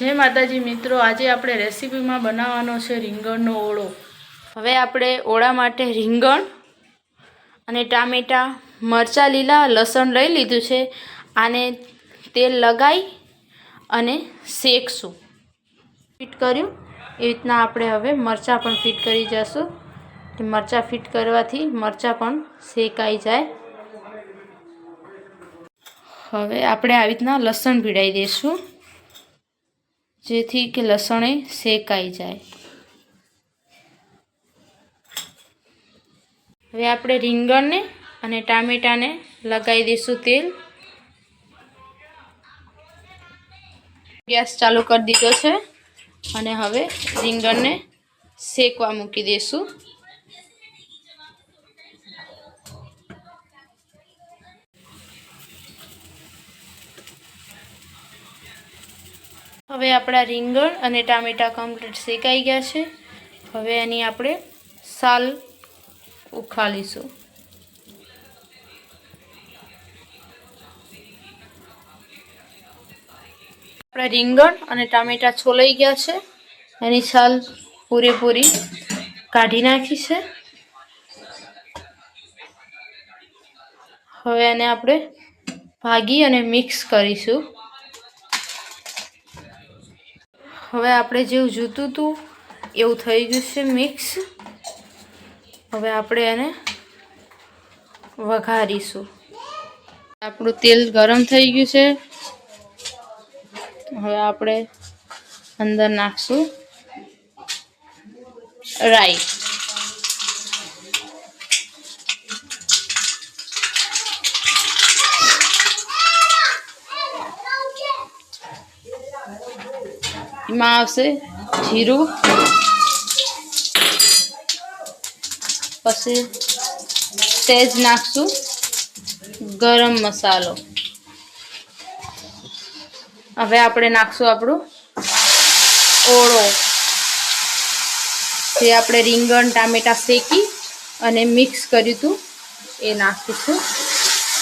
જય માતાજી મિત્રો, આજે આપણે રેસીપીમાં બનાવવાનો છે રીંગણનો ઓળો. હવે આપણે ઓળા માટે રીંગણ અને ટામેટાં, મરચાં, લીલા, લસણ લઈ લીધું છે. આને તેલ લગાવી અને શેકશું. ફિટ કર્યું. એ રીતના આપણે હવે મરચાં પણ ફિટ કરી જશું. મરચાં ફિટ કરવાથી મરચાં પણ શેકાઈ જાય. હવે આપણે આવી રીતના લસણ ભીડાઈ દઈશું. જેથી કે લસણે શેકાઈ જાય. હવે આપણે રીંગણને અને ટામેટાને લગાવી દઈશું તેલ. ગેસ ચાલુ કરી દીધો છે. અને હવે રીંગણને શેકવા મૂકી દઈશું. હવે આપણા રીંગણ અને ટામેટાં કમ્પ્લીટ શેકાઈ ગયા છે. હવે એની આપણે સાલ ઉખાડીશું આપણા રીંગણ અને ટામેટાં છોલાઈ ગયા છે. એની છાલ પૂરેપૂરી કાઢી નાખી છે. હવે એને આપણે ભાગી અને મિક્સ કરીશું. હવે આપણે જેવું જોતું હતું એવું થઈ ગયું છે મિક્સ હવે આપણે એને વઘારીશું. આપણું તેલ ગરમ થઈ ગયું છે. હવે આપણે અંદર નાખશું રાઈ. એમાં આવશે, જીરું. પછી તેજ નાખશું, ગરમ મસાલો. હવે આપણે નાખશું આપણું ઓળો. જે આપણે રીંગણ, ટામેટા શેકી અને મિક્સ કર્યું હતું, એ નાખીશું.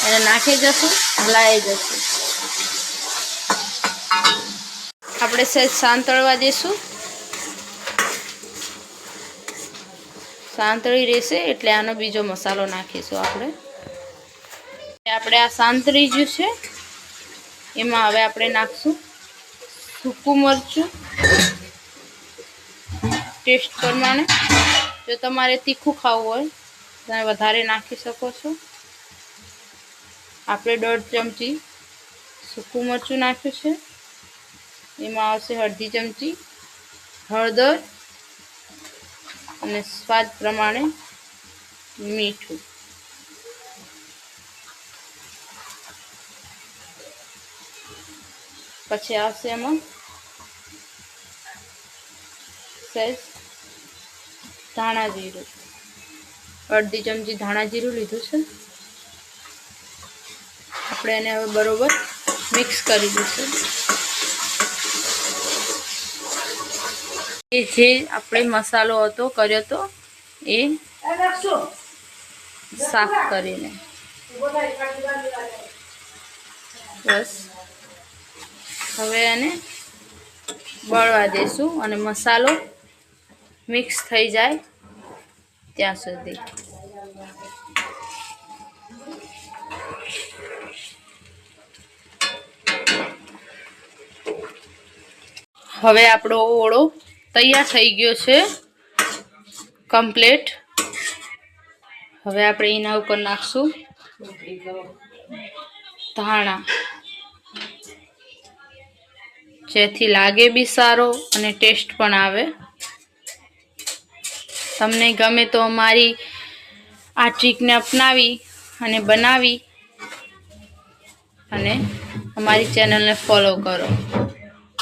એને નાખી જશું હલાવી જશું. આપણે સહેજ સાંતળવા દઈશું સાંતળી રહેશે એટલે આનો બીજો મસાલો નાખીશું આપણે. આપણે આ સાંતળી જ્યું છે, એમાં હવે આપણે નાખશું સૂકું મરચું. ટેસ્ટ પ્રમાણે. જો તમારે તીખું ખાવું હોય, તમે વધારે નાખી શકો છો. આપણે દોઢ ચમચી સૂકું મરચું નાખ્યું છે. એમાં આવશે અડધી ચમચી હળદર અને સ્વાદ પ્રમાણે મીઠું. પછી આવશે એમાં સહેજ ધાણા જીરું. અડધી ચમચી ધાણા જીરું લીધું છે. આપણે એને હવે બરોબર મિક્સ કરી દઈશું. એ જે આપણે મસાલો હતો, કર્યો હતો એ સાફ કરીને. બસ. હવે એને બળવા દઈશું અને મસાલો મિક્સ થઈ જાય ત્યાં સુધી. હવે આપણો ઓળો તૈયાર થઈ ગયો છે. કમ્પ્લેટ હવે આપણે એના ઉપર નાખશું. ધાણા. જેથી લાગે બી સારો અને ટેસ્ટ પણ આવે. તમને ગમે તો અમારી આ ટ્રીકને અપનાવી અને બનાવી અને અમારી ચેનલને ફોલો કરો.